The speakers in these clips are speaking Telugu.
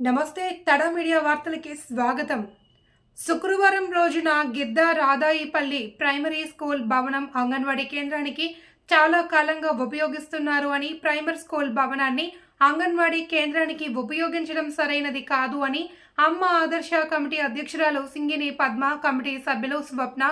నమస్తే తడ మీడియా వార్తలకి స్వాగతం. శుక్రవారం రోజున గిద్ద రాదాయిపల్లి ప్రైమరీ స్కూల్ భవనం అంగన్వాడీ కేంద్రానికి చాలా కాలంగా ఉపయోగిస్తున్నారు అని ప్రైమరీ స్కూల్ భవనాన్ని అంగన్వాడీ కేంద్రానికి ఉపయోగించడం సరైనది కాదు అని అమ్మ ఆదర్శ కమిటీ అధ్యక్షురాలు సింగిని పద్మ కమిటీ సభ్యులు స్వప్న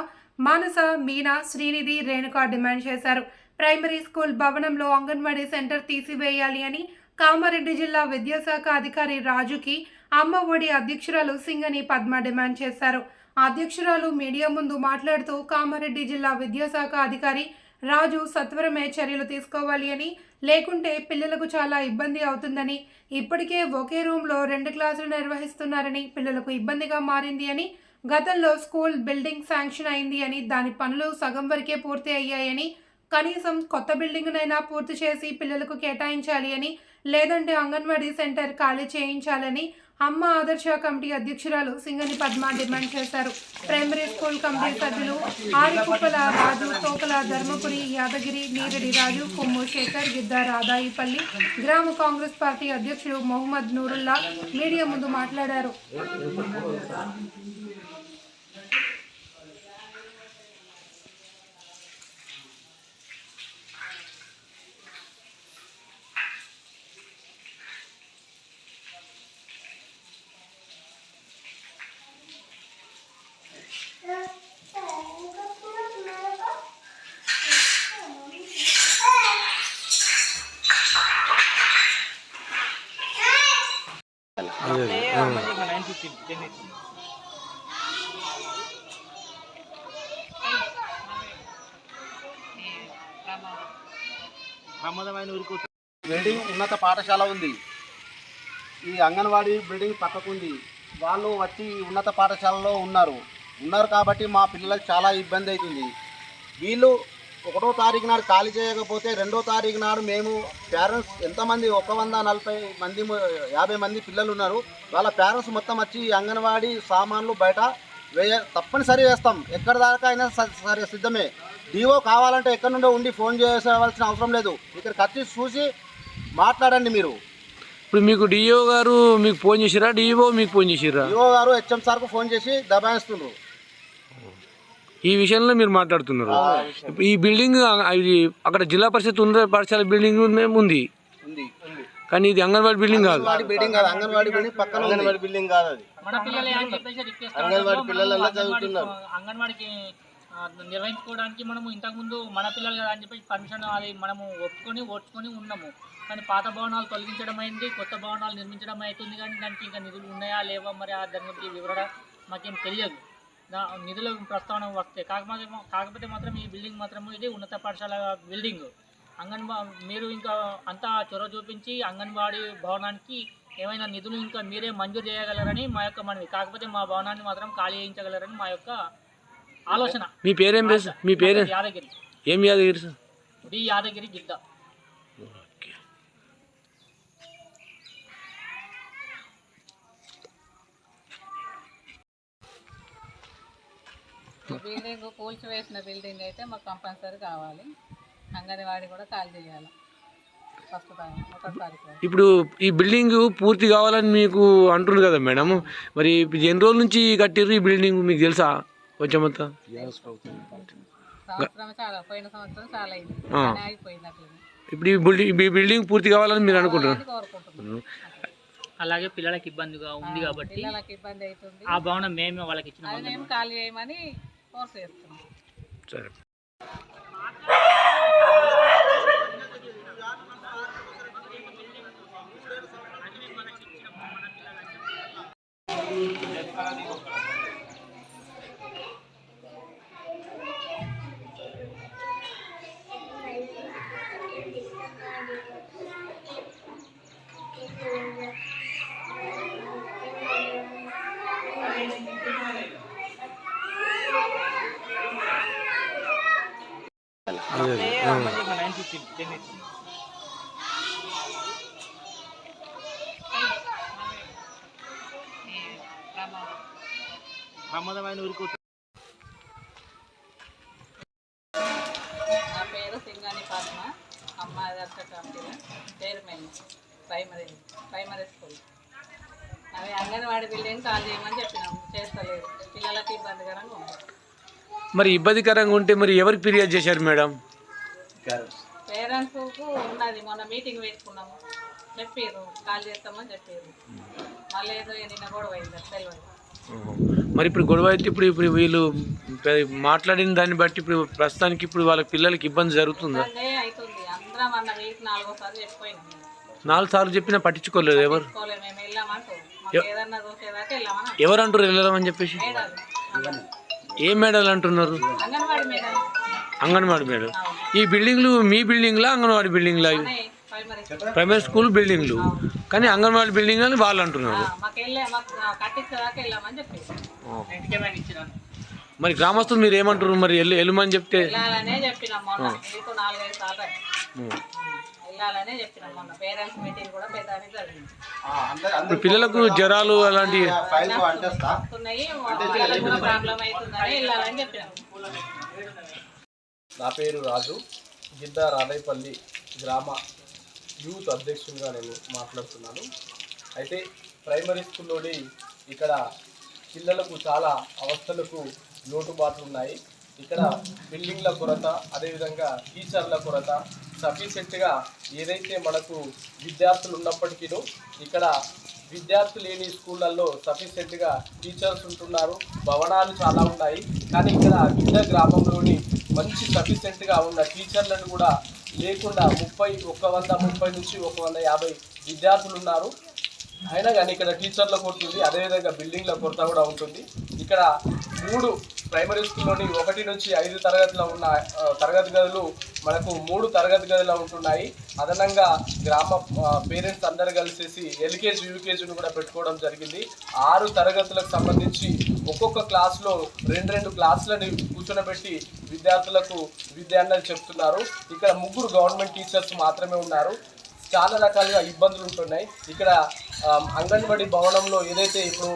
మానస మీనా శ్రీనిధి రేణుక డిమాండ్ చేశారు. ప్రైమరీ స్కూల్ భవనంలో అంగన్వాడీ సెంటర్ తీసివేయాలి అని కామారెడ్డి జిల్లా విద్యాశాఖ అధికారి రాజుకి అమ్మ ఒడి అధ్యక్షురాలు సింగని పద్మ డిమాండ్ చేశారు. అధ్యక్షురాలు మీడియా ముందు మాట్లాడుతూ కామారెడ్డి జిల్లా విద్యాశాఖ అధికారి రాజు సత్వరమే చర్యలు తీసుకోవాలి అని లేకుంటే పిల్లలకు చాలా ఇబ్బంది అవుతుందని ఇప్పటికే ఒకే రూమ్లో రెండు క్లాసులు నిర్వహిస్తున్నారని పిల్లలకు ఇబ్బందిగా మారింది అని గతంలో స్కూల్ బిల్డింగ్ శాంక్షన్ అయింది అని దాని పనులు సగం వరకే పూర్తి అయ్యాయని కనీసం కొత్త బిల్డింగ్నైనా పూర్తి చేసి పిల్లలకు కేటాయించాలి అని లేదంటే అంగన్వాడీ సెంటర్ ఖాళీ చేయించాలని అమ్మ ఆదర్శ కమిటీ అధ్యక్షురాలు సింగని పద్మ డిమాండ్ చేశారు. ప్రైమరీ స్కూల్ కమిటీ సభ్యులు ఆరికుప్పల రాజు తోకల ధర్మపురి యాదగిరి నీరడి రాజు కొమ్ము శేఖర్ గిద్ద రాదాయిపల్లి గ్రామ కాంగ్రెస్ పార్టీ అధ్యక్షుడు మొహమ్మద్ నూరుల్లా మీడియా ముందు మాట్లాడారు. ఇచ్చింది ప్రమాదమైన ఊరికి బిల్డింగ్ ఉన్నత పాఠశాల ఉంది. ఈ అంగన్వాడీ బిల్డింగ్ పక్కకుంది వాళ్ళు వచ్చి ఉన్నత పాఠశాలలో ఉన్నారు. ఉన్నారు కాబట్టి మా పిల్లలకు చాలా ఇబ్బంది అవుతుంది. వీళ్ళు ఒకటో తారీఖు నాడు ఖాళీ చేయకపోతే రెండో తారీఖు నాడు మేము పేరెంట్స్ ఎంతమంది ఒక వంద నలభై మంది యాభై మంది పిల్లలు ఉన్నారు. వాళ్ళ పేరెంట్స్ మొత్తం వచ్చి అంగన్వాడీ సామాన్లు బయట వేయ తప్పనిసరి వేస్తాం. ఎక్కడ దాకా అయినా సరే సిద్ధమే. డిఓ కావాలంటే ఎక్కడి నుండో ఉండి ఫోన్ చేసేవలసిన అవసరం లేదు. ఇక్కడికి వచ్చి చూసి మాట్లాడండి మీరు. ఇప్పుడు మీకు డిఓ గారు మీకు ఫోన్ చేసిరా? డిఓ మీకు ఫోన్ చేసిరా డిఓ గారు హెచ్ఎం సార్కు ఫోన్ చేసి దబాయిస్తుండ్రు ఈ విషయంలో మీరు మాట్లాడుతున్నారు. ఈ బిల్డింగ్ ఇది అక్కడ జిల్లా పరిషత్ ఉన్నత పాఠశాల బిల్డింగ్ ఉంది- ఉంది. ఉంది కానీ ఇది అంగన్వాడీ బిల్డింగ్ కాదు. అంగన్వాడీ బిల్డింగ్ కాదు అంగన్వాడీ బిల్డింగ్ పక్కన అంగన్వాడీ బిల్డింగ్ కాదు అది. మన పిల్లలే అని చెప్పేసి రిక్వెస్ట్ అంగన్వాడీ పిల్లలల్లా చదువుతున్నారు. అంగన్వాడికి ఆ, నిర్వహించుకోవడానికి మనము ఇంతకుముందు మన పిల్లలు కదా అని చెప్పేసి పర్మిషన్ అది మనము ఒప్పుకొని ఓడ్చుకొని ఉన్నాము. కానీ పాత భవనాలు తొలగించడం అయింది కొత్త భవనాలు నిర్మించడం అవుతుంది కానీ దానికి ఇంకా నిధులు ఉన్నాయా లేవా మరి ఆ దాని గురించి వివరణ మాకేం తెలియదు. నిధుల ప్రస్తావన వస్తే కాకపోతే కాకపోతే మాత్రం ఈ బిల్డింగ్ మాత్రము ఇది ఉన్నత పాఠశాల బిల్డింగ్. అంగన్వా మీరు ఇంకా అంతా చొరవ చూపించి అంగన్వాడీ భవనానికి ఏమైనా నిధులు ఇంకా మీరే మంజూరు చేయగలరని మా యొక్క మనవి. కాకపోతే మా భవనాన్ని మాత్రం ఖాళీ చేయించగలరని మా యొక్క ఆలోచన. మీ పేరేం? మీ పేరే? యాదగిరి. ఏం Yadagiri sir? D Yadagiri Gidda. Building కూల్చివేసిన building అయితే మాకు కంపల్సరీ కావాలి. అంగన్వాడీ కూడా ఖాళీ చేయాలి. ఇప్పుడు ఈ బిల్డింగ్ పూర్తి కావాలని మీకు అంటున్నారు కదా మేడం. మరి ఎన్ని రోజుల నుంచి కట్టిర్రు ఈ బిల్డింగ్ మీకు తెలుసా? కొంచెం అట్లనే ఇప్పుడు ఈ బిల్డింగ్ ఈ బిల్డింగ్ పూర్తి కావాలని మీరు అనుకుంటున్నారు? అలాగే పిల్లలకి ఇబ్బందిగా ఉంది కాబట్టి ఆ భవనం మేమే వాళ్ళకి ఇచ్చిన ఖాళీ చేయమని ఫోర్స్ చేస్తున్నాం సరే ఇచ్చింది ప్రమాదమైన ఊరికి నా పేరు సింగాని పద్మ అమ్మ దర్శక కమిటీలో చైర్మన్ ప్రైమరీ ప్రైమరీ స్కూల్ అవి అంగన్వాడీ బిల్డింగ్ కాల్ చేయమని చెప్పినాము చేస్తలేదు. పిల్లలకి ఇబ్బందికరంగా ఉంది. మరి ఇబ్బందికరంగా ఉంటే మరి ఎవరికి ఫిర్యాదు చేశారు మేడం? పేరెంట్స్కు ఉన్నది. మొన్న మీటింగ్ పెట్టుకున్నాము. చెప్పారు కాల్ చేస్తామని చెప్పారు మళ్ళీ ఏదో నిన్న గొడవ అయింది. తెలియదు. మరి ఇప్పుడు గొడవ అయితే ఇప్పుడు ఇప్పుడు వీళ్ళు మాట్లాడిన దాన్ని బట్టి ఇప్పుడు ప్రస్తుతానికి ఇప్పుడు వాళ్ళ పిల్లలకి ఇబ్బంది జరుగుతుందా? నాలుగు సార్లు చెప్పినా పట్టించుకోలేదు ఎవరు? ఎవరు అంటారు వెళ్ళామని చెప్పేసి? ఏ మేడాలు అంటున్నారు? అంగన్వాడీ మేడాలు. అంగన్వాడీ మేడం. ఈ బిల్డింగ్లు మీ బిల్డింగ్లా అంగన్వాడీ బిల్డింగ్లా? ప్రైమరీ స్కూల్ బిల్డింగ్లు. కానీ అంగన్వాడీ బిల్డింగ్ అని వాళ్ళు అంటున్నారు. మరి గ్రామస్తులు మీరు ఏమంటారు మరి వెళ్ళి వెళ్ళమని చెప్తే? ఇప్పుడు పిల్లలకు జ్వరాలు అలాంటి నా పేరు రాజు. గిద్ద రాధాయపల్లి గ్రామ యూత్ అధ్యక్షునిగా నేను మాట్లాడుతున్నాను. అయితే ప్రైమరీ స్కూల్లోని ఇక్కడ పిల్లలకు చాలా అవస్థలకు లోటుబాట్లు ఉన్నాయి. ఇక్కడ బిల్డింగ్ల కొరత అదేవిధంగా టీచర్ల కొరత సఫిషియెంట్గా ఏదైతే మనకు విద్యార్థులు ఉన్నప్పటికీ ఇక్కడ విద్యార్థులు లేని స్కూళ్ళల్లో సఫిషియెంట్గా టీచర్స్ ఉంటున్నారు. భవనాలు చాలా ఉన్నాయి. కానీ ఇక్కడ గిద్ద గ్రామంలోని మంచి సఫిషియెంట్గా ఉన్న టీచర్లను కూడా లేకుండా ముప్పై ఒక వంద ముప్పై నుంచి ఒక వంద యాభై విద్యార్థులు ఉన్నారు. అయినా కానీ ఇక్కడ టీచర్ల కొరత ఉంది. అదేవిధంగా బిల్డింగ్ల కొరత కూడా ఉంటుంది. ఇక్కడ మూడు ప్రైమరీ స్కూల్లోని ఒకటి నుంచి ఐదు తరగతిలో ఉన్న తరగతి గదులు మనకు మూడు తరగతి గదిలో ఉంటున్నాయి. అదనంగా గ్రామ పేరెంట్స్ అందరు కలిసేసి ఎల్కేజీ యూకేజీని కూడా పెట్టుకోవడం జరిగింది. ఆరు తరగతులకు సంబంధించి ఒక్కొక్క క్లాస్లో రెండు రెండు క్లాసులని కూర్చొనబెట్టి విద్యార్థులకు విద్య అన్నది చెప్తున్నారు. ఇక్కడ ముగ్గురు గవర్నమెంట్ టీచర్స్ మాత్రమే ఉన్నారు. చాలా రకాలుగా ఇబ్బందులు ఉంటున్నాయి. ఇక్కడ అంగన్వాడీ భవనంలో ఏదైతే ఇప్పుడు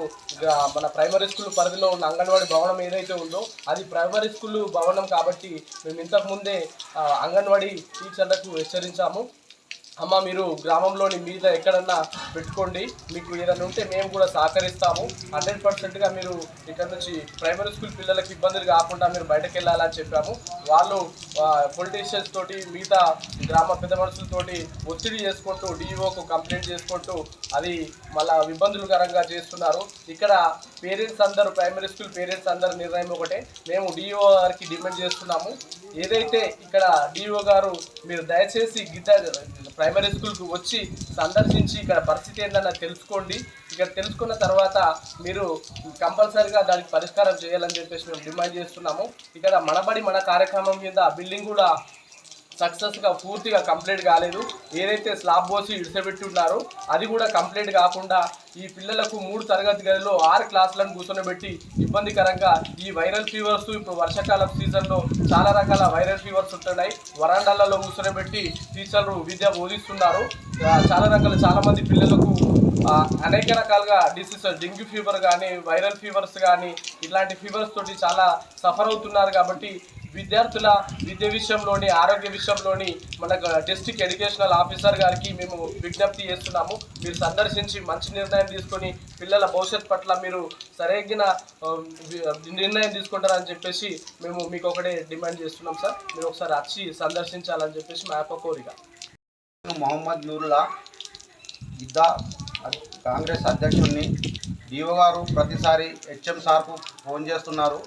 మన ప్రైమరీ స్కూల్ పరిధిలో ఉన్న అంగన్వాడీ భవనం ఏదైతే ఉందో అది ప్రైమరీ స్కూల్ భవనం కాబట్టి మేము ఇంతకుముందే అంగన్వాడీ టీచర్లకు హెచ్చరించాము. అమ్మ మీరు గ్రామంలోని మీద ఎక్కడన్నా పెట్టుకోండి. మీకు ఏదైనా ఉంటే మేము కూడా సహకరిస్తాము. హండ్రెడ్ పర్సెంట్గా మీరు ఇక్కడ నుంచి ప్రైమరీ స్కూల్ పిల్లలకి ఇబ్బందులు కాకుండా మీరు బయటకు వెళ్ళాలని చెప్పాము. వాళ్ళు పొలిటీషియన్స్ తోటి మిగతా గ్రామ పెద్ద మనుషులతోటి ఒత్తిడి చేసుకుంటూ డిఈఓకు కంప్లైంట్ చేసుకుంటూ అది మళ్ళా ఇబ్బందులకరంగా చేస్తున్నారు. ఇక్కడ పేరెంట్స్ అందరూ ప్రైమరీ స్కూల్ పేరెంట్స్ అందరు నిర్ణయం ఒకటే. మేము డిఈఓ గారికి డిమాండ్ చేస్తున్నాము. ఏదైతే ఇక్కడ డిఓ గారు మీరు దయచేసి గిద్ద ప్రైమరీ స్కూల్కి వచ్చి సందర్శించి ఇక్కడ పరిస్థితి ఏందన్న తెలుసుకోండి. ఇక్కడ తెలుసుకున్న తర్వాత మీరు కంపల్సరీగా దానికి పరిష్కారం చేయాలని చెప్పేసి మేము డిమాండ్ చేస్తున్నాము. ఇక్కడ మనబడి మన కార్యక్రమం మీద బిల్డింగ్ కూడా సక్సెస్గా పూర్తిగా కంప్లీట్ కాలేదు. ఏదైతే స్లాబ్ పోసి ఇడిసబెట్టి ఉన్నారో అది కూడా కంప్లీట్ కాకుండా ఈ పిల్లలకు మూడు తరగతి గదిలో ఆరు క్లాసులను కూర్చొనిబెట్టి ఇబ్బందికరంగా ఈ వైరల్ ఫీవర్స్ ఇప్పుడు వర్షాకాలం సీజన్లో చాలా రకాల వైరల్ ఫీవర్స్ ఉంటున్నాయి. వరండాలలో కూర్చొనిబెట్టి టీచర్లు విద్య బోధిస్తున్నారు. చాలా రకాల చాలామంది పిల్లలకు అనేక రకాలుగా డిసీజ్ డెంగ్యూ ఫీవర్ కానీ వైరల్ ఫీవర్స్ కానీ ఇలాంటి ఫీవర్స్ తోటి చాలా సఫర్ అవుతున్నారు కాబట్టి విద్యార్థుల విద్య విషయంలోని ఆరోగ్య విషయంలోని మన డిస్ట్రిక్ట్ ఎడ్యుకేషనల్ ఆఫీసర్ గారికి మేము విజ్ఞప్తి చేస్తున్నాము. మీరు సందర్శించి మంచి నిర్ణయం తీసుకొని పిల్లల భవిష్యత్ పట్ల మీరు సరైన నిర్ణయం తీసుకుంటారని చెప్పేసి మేము మీకు ఒకటే డిమాండ్ చేస్తున్నాం సార్. మీరు ఒకసారి వచ్చి సందర్శించాలని చెప్పేసి మా యొక్క కోరిక. మొహమ్మద్ నూరుల్లా ఇద్దా కాంగ్రెస్ అధ్యక్షుడిని డిఓ గారు ప్రతిసారి హెచ్ఎం సార్కు ఫోన్ చేస్తున్నారు.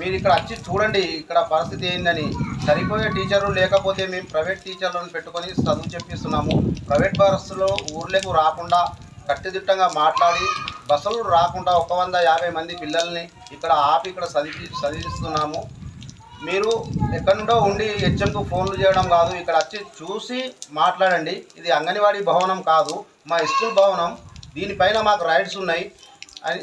మీరు ఇక్కడ వచ్చి చూడండి ఇక్కడ పరిస్థితి ఏందని. సరిపోయే టీచర్లు లేకపోతే మేము ప్రైవేట్ టీచర్లను పెట్టుకొని చదువు చెప్పిస్తున్నాము. ప్రైవేట్ బస్సులో ఊర్లకు రాకుండా కట్టుదిట్టంగా మాట్లాడి బస్సులు రాకుండా ఒక వంద యాభై మంది పిల్లల్ని ఇక్కడ ఆపి ఇక్కడ చదివి చదివిస్తున్నాము. మీరు ఎక్కడి నుండో ఉండి హెచ్ఎంకు ఫోన్లు చేయడం కాదు ఇక్కడ వచ్చి చూసి మాట్లాడండి. ఇది అంగన్వాడీ భవనం కాదు మా స్కూల్ భవనం. దీనిపైన మాకు రైడ్స్ ఉన్నాయి. అని